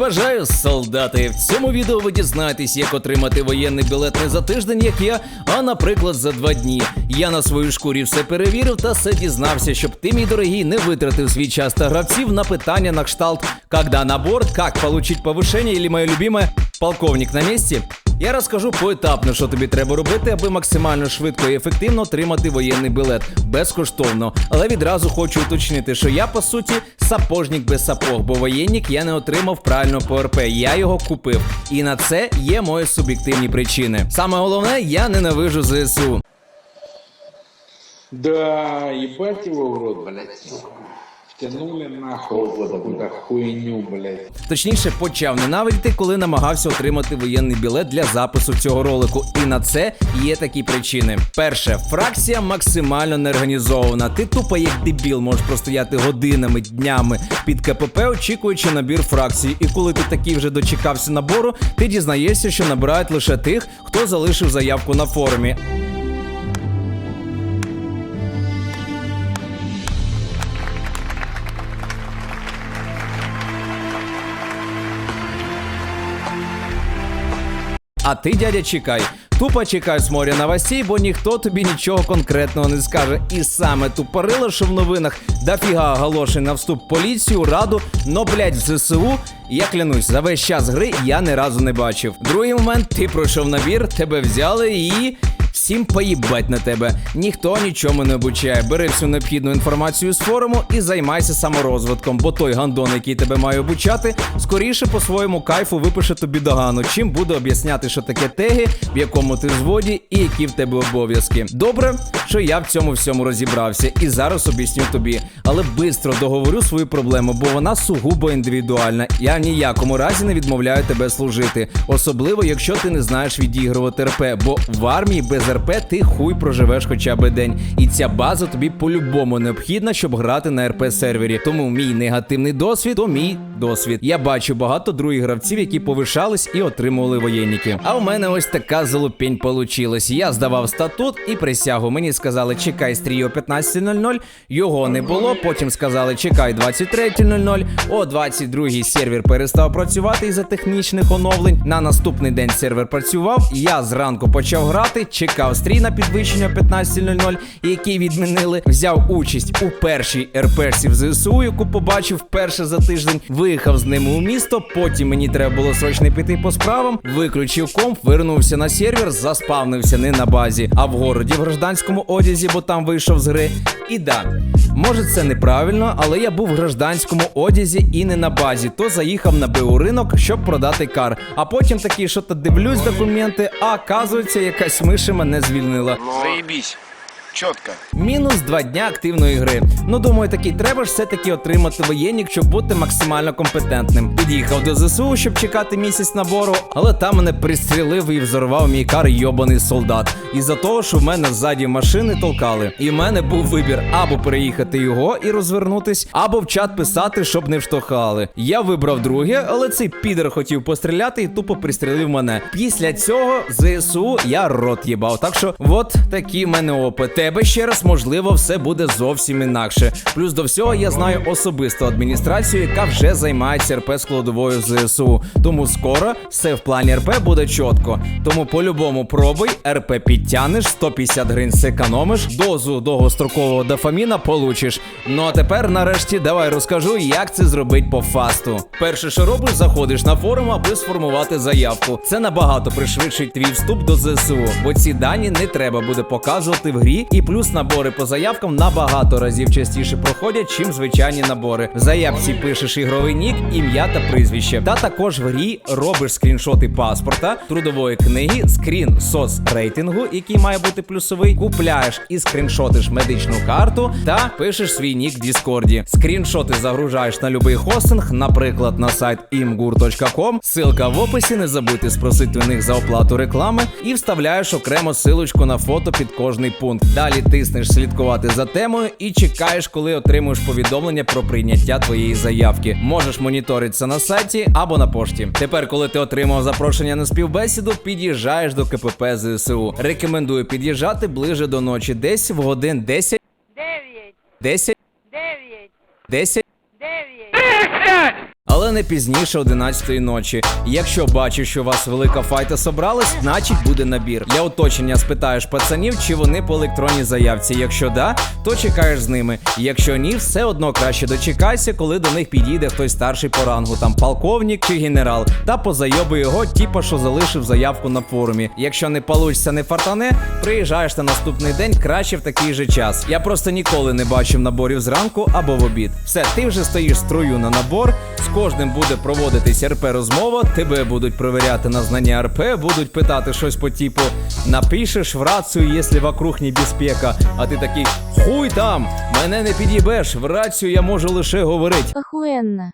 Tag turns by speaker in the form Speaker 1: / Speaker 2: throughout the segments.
Speaker 1: бажаю, солдати! В цьому відео ви дізнаєтесь, як отримати воєнний білет не за тиждень, як я, а наприклад за два дні. Я на свою шкурі все перевірив та все дізнався, щоб ти, мій дорогий, не витратив свій час та гравців на питання на кшталт «Когда на борт?», як получить повишення, или моє любиме «Полковник на місці?». Я розкажу поетапно, що тобі треба робити, аби максимально швидко і ефективно отримати воєнний білет безкоштовно. Але відразу хочу уточнити, що я по суті сапожник без сапог, бо воєнник я не отримав правильно по РП. Я його купив. І на це є мої суб'єктивні причини. Саме головне, я ненавижу ЗСУ.
Speaker 2: Да, ебать его в рот, блядь. Втянули нахуй какую-то хуйню, блядь.
Speaker 1: Точніше, почав ненавидіти, коли намагався отримати воєнний білет для запису цього ролику. І на це є такі причини. Перше, фракція максимально неорганізована. Ти тупо як дебіл, можеш простояти годинами, днями під КПП, очікуючи набір фракції. І коли ти такий вже дочекався набору, ти дізнаєшся, що набирають лише тих, хто залишив заявку на форумі. А ти, дядя, чекай. Тупо чекай з моря новостей, бо ніхто тобі нічого конкретного не скаже. І саме тупорило, що в новинах дофіга оголошень на вступ поліцію, раду, но блять в ЗСУ. Я клянусь, за весь час гри я ні разу не бачив. Другий момент, ти пройшов набір, тебе взяли і. Всім поїбать на тебе. Ніхто нічому не обучає. Бери всю необхідну інформацію з форуму і займайся саморозвитком, бо той гандон, який тебе має обучати, скоріше по своєму кайфу випише тобі догану, чим буде об'ясняти, що таке теги, в якому ти зводі і які в тебе обов'язки. Добре, що я в цьому всьому розібрався і зараз об'ясню тобі. Але бистро договорю свою проблему, бо вона сугубо індивідуальна. Я в ніякому разі не відмовляю тебе служити, особливо якщо ти не знаєш відігрувати РП, бо в армії без РП ти хуй проживеш хоча б день. І ця база тобі по-любому необхідна, щоб грати на РП сервері. Тому мій негативний досвід то мій досвід. Я бачу багато других гравців, які повишались і отримували воєнніки. А у мене ось така залупень получилась. Я здавав статут і присягу. Мені сказали, чекай стрій о 15.00. Його не було. Потім сказали, чекай 23.00. О 22.00 сервер перестав працювати із-за технічних оновлень. На наступний день сервер працював. Я зранку почав грати, стрій на підвищення о 15.00, який відмінили. Взяв участь у першій РПшці в ЗСУ, яку побачив вперше за тиждень. Виїхав з ними у місто. Потім мені треба було срочно піти по справам. Виключив комп, вернувся на сервер, заспавнився не на базі, а в городі в гражданському одязі, бо там вийшов з гри. І да, може це неправильно, але я був в гражданському одязі і не на базі, то заїхав на БУ ринок, щоб продати кар. А потім такий, що то дивлюсь документи, а оказується, якась миша мене звільнила.
Speaker 3: Заебись. Четко.
Speaker 1: Мінус два дня активної гри. Ну думаю, такий треба ж все-таки отримати воєнник, щоб бути максимально компетентним. Під'їхав до ЗСУ, щоб чекати місяць набору, але там мене пристрілив і взорвав мій кар йобаний солдат. Із-за того, що в мене ззаді машини толкали. І в мене був вибір або переїхати його і розвернутись, або в чат писати, щоб не вштовхали. Я вибрав друге, але цей підер хотів постріляти і тупо пристрілив мене. Після цього ЗСУ я рот їбав. Так що, от такі в мене опит. Тебе ще раз, можливо, все буде зовсім інакше. Плюс до всього я знаю особисту адміністрацію, яка вже займається РП складовою ЗСУ. Тому скоро все в плані РП буде чітко. Тому по-любому пробуй, РП підтянеш, 150 гривень зекономиш, дозу довгострокового дофаміна получиш. Ну а тепер, нарешті, давай розкажу, як це зробити по фасту. Перше, що робиш, заходиш на форум, аби сформувати заявку. Це набагато пришвидшить твій вступ до ЗСУ, бо ці дані не треба буде показувати в грі, і плюс набори по заявкам набагато разів частіше проходять, чим звичайні набори. В заявці пишеш ігровий нік, ім'я та прізвище. Та також в грі робиш скріншоти паспорта, трудової книги, скрін соцрейтингу, який має бути плюсовий, купляєш і скріншотиш медичну карту та пишеш свій нік в Діскорді. Скріншоти загружаєш на будь-який хостинг, наприклад, на сайт imgur.com. Силка в описі. Не забудьте спросити у них за оплату реклами і вставляєш окремо силочку на фото під кожний пункт. Далі тиснеш слідкувати за темою і чекаєш, коли отримуєш повідомлення про прийняття твоєї заявки. Можеш моніторити це на сайті або на пошті. Тепер, коли ти отримав запрошення на співбесіду, під'їжджаєш до КПП ЗСУ. Рекомендую під'їжджати ближе до ночі, десь в годин 10,
Speaker 4: Дев'ять,
Speaker 1: 10,
Speaker 4: дев'ять,
Speaker 1: 10.
Speaker 4: дев'ять.
Speaker 1: Але але не пізніше 11 ночі. Якщо бачиш, що у вас велика файта собралась, значить буде набір. Для уточнення спитаєш пацанів, чи вони по електронній заявці. Якщо да, то чекаєш з ними. Якщо ні, все одно краще дочекайся, коли до них підійде хтось старший по рангу, там полковник чи генерал, та позайоби його, типа, що залишив заявку на форумі. Якщо не получиться, не фартане, приїжджаєш на наступний день краще в такий же час. Я просто ніколи не бачив наборів зранку або в обід. Все, ти вже стоїш строю на набор, з кожним буде проводитись РП розмова, тебе будуть перевіряти на знання РП, будуть питати щось по типу напишеш в рацію, якщо вокруг не безпека, а ти такий хуй там, мене не під'їбеш, в рацію я можу лише говорити
Speaker 4: Охуенно.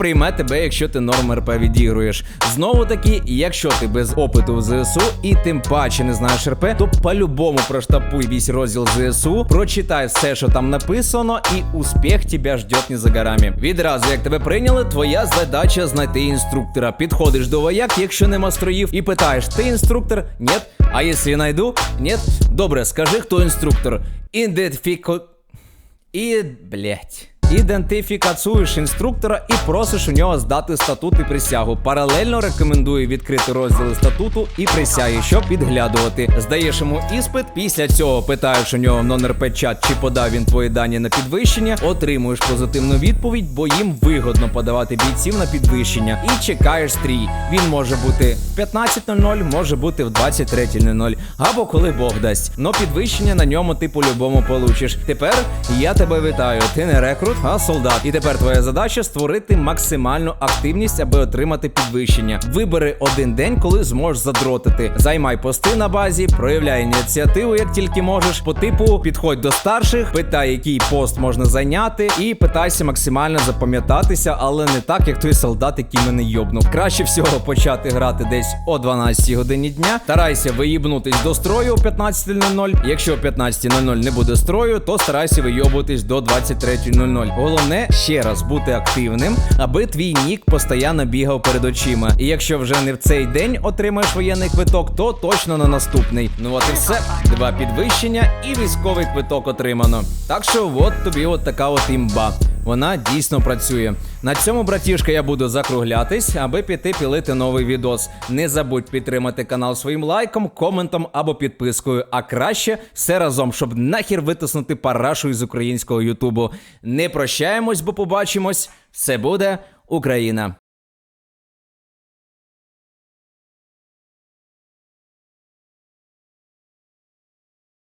Speaker 1: Прийме тебе, якщо ти норм РП відігруєш. Знову таки, якщо ти без опиту в ЗСУ і тим паче не знаєш РП, то по-любому проштапуй весь розділ ЗСУ, прочитай все, що там написано, і успіх тебе ждет не за горами. Відразу, як тебе прийняли, твоя задача знайти інструктора. Підходиш до вояк, якщо нема строїв, і питаєш: ти інструктор? Нет. А якщо знайду? Нет. Добре, скажи, хто інструктор. Ідентифіко... І, блять. Ідентифікацуєш інструктора і просиш у нього здати статут і присягу. Паралельно рекомендую відкрити розділи статуту і присяги, щоб підглядувати. Здаєш йому іспит. Після цього питаєш у нього нон-РП чат, чи подав він твої дані на підвищення. Отримуєш позитивну відповідь, бо їм вигодно подавати бійців на підвищення. І чекаєш стрій. Він може бути в 15.00, може бути в 23.00, або коли Бог дасть. Но підвищення на ньому ти по-любому получиш. Тепер я тебе вітаю. Ти не рекрут, а солдат. І тепер твоя задача створити максимальну активність, аби отримати підвищення. Вибери один день, коли зможеш задротити. Займай пости на базі, проявляй ініціативу, як тільки можеш. По типу підходь до старших, питай, який пост можна зайняти, і питайся максимально запам'ятатися, але не так, як той солдат, який мене йобнув. Краще всього почати грати десь о 12 годині дня. Старайся виїбнутись до строю о 15.00. Якщо о 15.00 не буде строю, то старайся вийобуватись до 23.00. Головне ще раз бути активним, аби твій нік постійно бігав перед очима. І якщо вже не в цей день отримаєш воєнний квиток, то точно на наступний. Ну от і все. Два підвищення і військовий квиток отримано. Так що от тобі от така от імба. Вона дійсно працює. На цьому, братішка, я буду закруглятись, аби піти пілити новий відос. Не забудь підтримати канал своїм лайком, коментом або підпискою. А краще все разом, щоб нахір витиснути парашу із українського Ютубу. Не прощаємось, бо побачимось. Все буде Україна.